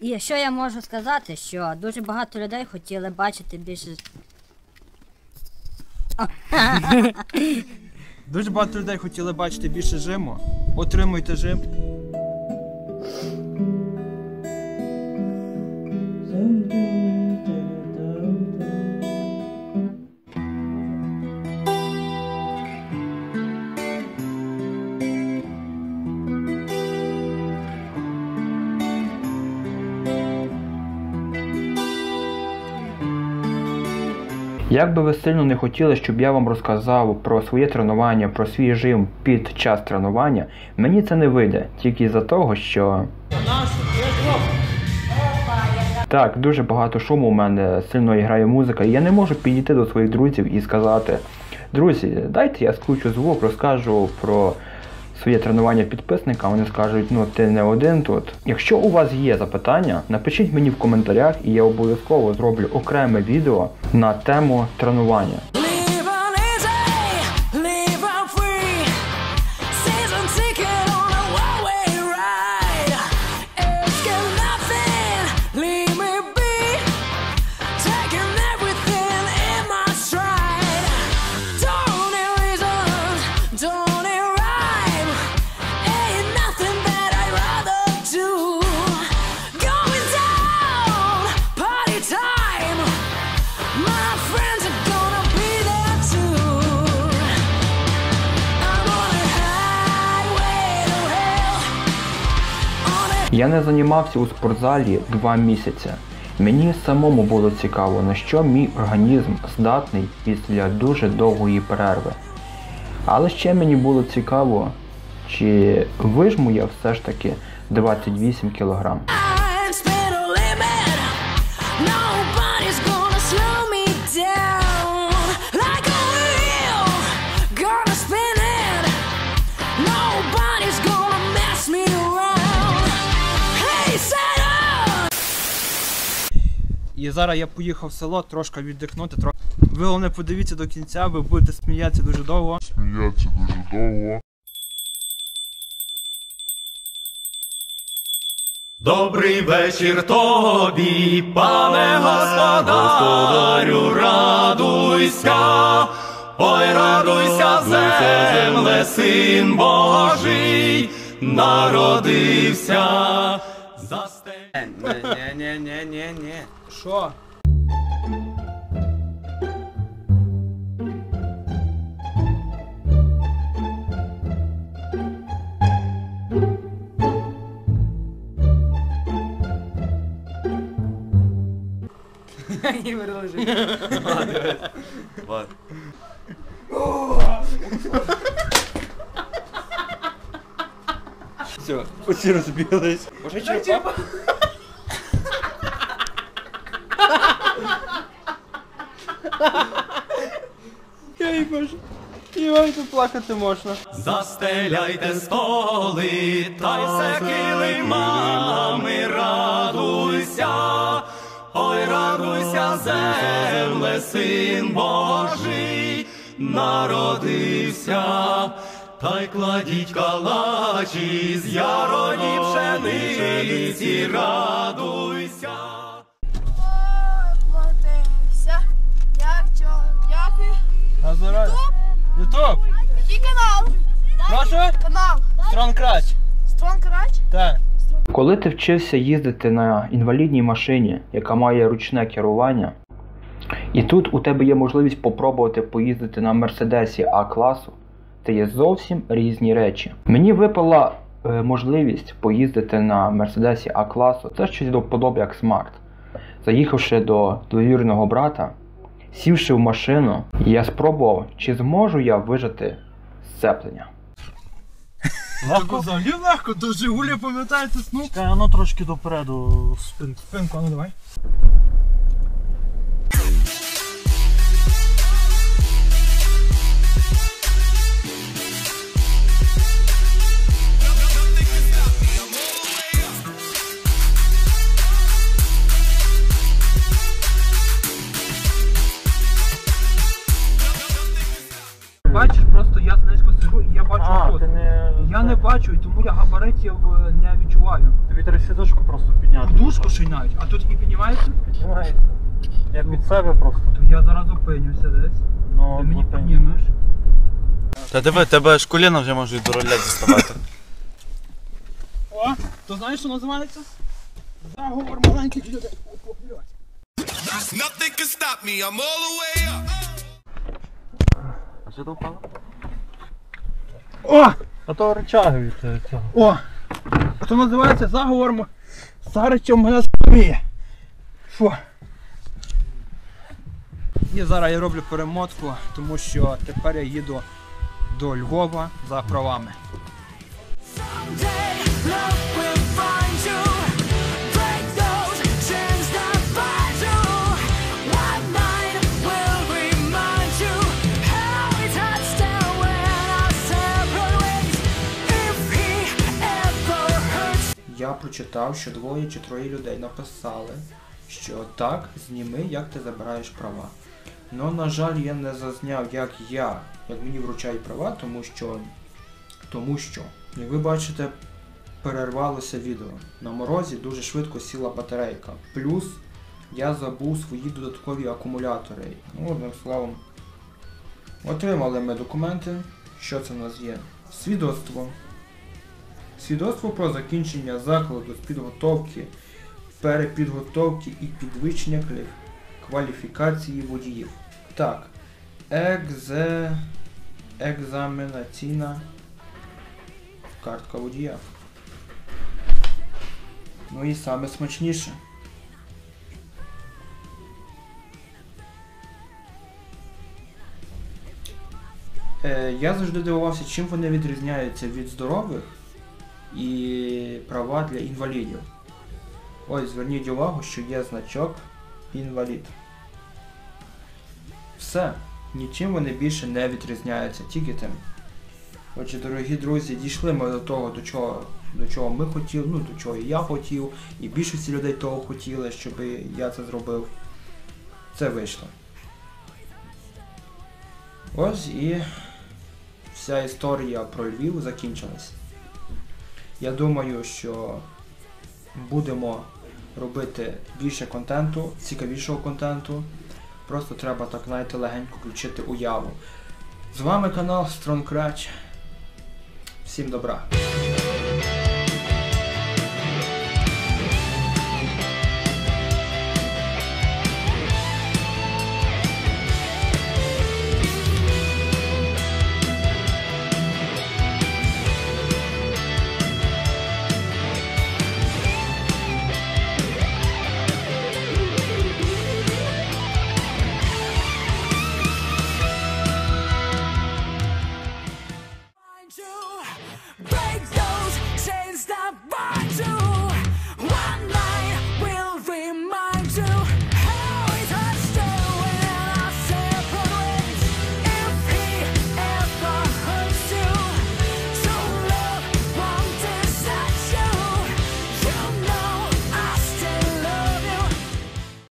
І що я можу сказати, що дуже багато людей хотіли бачити більше. Дуже багато людей хотіли бачити більше жиму. Отримуйте жим. Як би ви сильно не хотіли, щоб я вам розказав про своє тренування, про свій жим під час тренування, мені це не вийде, тільки за того, що. Так, дуже багато шуму у мене сильно грає музика, і я не можу підійти до своїх друзів і сказати: друзі, дайте я скручу звук, розкажу про своє тренування підписникам. Вони скажуть, ну ти не один тут. Якщо у вас є запитання, напишіть мені в коментарях, і я обов'язково зроблю окреме відео на тему тренування. Я не займався у спортзалі два місяці. Мені самому було цікаво, на що мій організм здатний після дуже довгої перерви. Але ще мені було цікаво, чи вижму я все ж таки 28 кілограм. І зараз я поїхав в село трошки віддихнути. Тро... Ви головне подивіться до кінця, ви будете сміятися дуже довго. сміятися дуже довго. Добрий вечір тобі, пане господарю, радуйся, ой, радуйся, земле, син Божий, народився. Застель... Ні-ні-ні-ні-ні. Що? І виложив. Все, усі розбились. Може, чого? Я їй боже. І вам тут плакати можна. Застеляйте столи, та й се килимами, радуйся, ой, радуйся, земле, син Божий, народився, та й кладіть калачі з яроні пшениці, радуйся. Платився. Як чого? Дякую. Здоров'я. Ютуб! Який канал? Прошу? Канал. Строн крач. Строн Так. Коли ти вчився їздити на інвалідній машині, яка має ручне керування, і тут у тебе є можливість попробувати поїздити на Мерседесі А класу, це є зовсім різні речі. Мені випала е, можливість поїздити на Мерседесі А класу, це щось до подоби як смарт. Заїхавши до двоюрідного брата, сівши в машину, я спробував, чи зможу я вижити сцеплення. Легко? Взагалі легко, до Жигуля пам'ятаєте сну? Чекай, а ну трошки допереду спинку. Спинку, а ну давай. Я низько сижу і я бачу А, тут. ти не... Я не бачу, і тому я габаритів е, не відчуваю. Тобі треба сідушку просто підняти. Подушку ще й навіть, а тут і піднімається, Піднімається. Я під себе просто. то я зараз зупинюся десь. Ну, Ти мені зупинь. піднімеш. Та диви, тебе ж коліна вже можуть до роля діставати. О, то знаєш, що називається? Заговор маленьких людей. О, блядь. Nothing can stop me. I'm all the way up. А що ти впало? О! А то речаги від цього. О! Це називається заговор м- Саричів мене зміє. Що? І зараз я роблю перемотку, тому що тепер я їду до Львова за правами. Прочитав, що двоє чи троє людей написали, що так, зніми, як ти забираєш права. Ну, на жаль, я не зазняв, як я, як мені вручають права, тому що. Тому що, як ви бачите, перервалося відео. На морозі дуже швидко сіла батарейка. Плюс я забув свої додаткові акумулятори. Ну, одним словом, отримали ми документи. Що це в нас є? Свідоцтво. Свідоцтво про закінчення закладу з підготовки, перепідготовки і підвищення кваліфікації водіїв. Так. Екзе... Екзаменаційна картка водія. Ну і саме смачніше. Е, я завжди дивувався, чим вони відрізняються від здорових і права для інвалідів. Ось зверніть увагу, що є значок інвалід. Все. Нічим вони більше не відрізняються, тільки тим. Отже, дорогі друзі, дійшли ми до того, до чого, до чого ми хотіли, ну до чого і я хотів, і більшості людей того хотіли, щоб я це зробив. Це вийшло. Ось і вся історія про Львів закінчилась. Я думаю, що будемо робити більше контенту, цікавішого контенту. Просто треба так, знаєте, легенько включити уяву. З вами канал Strong. Всім добра!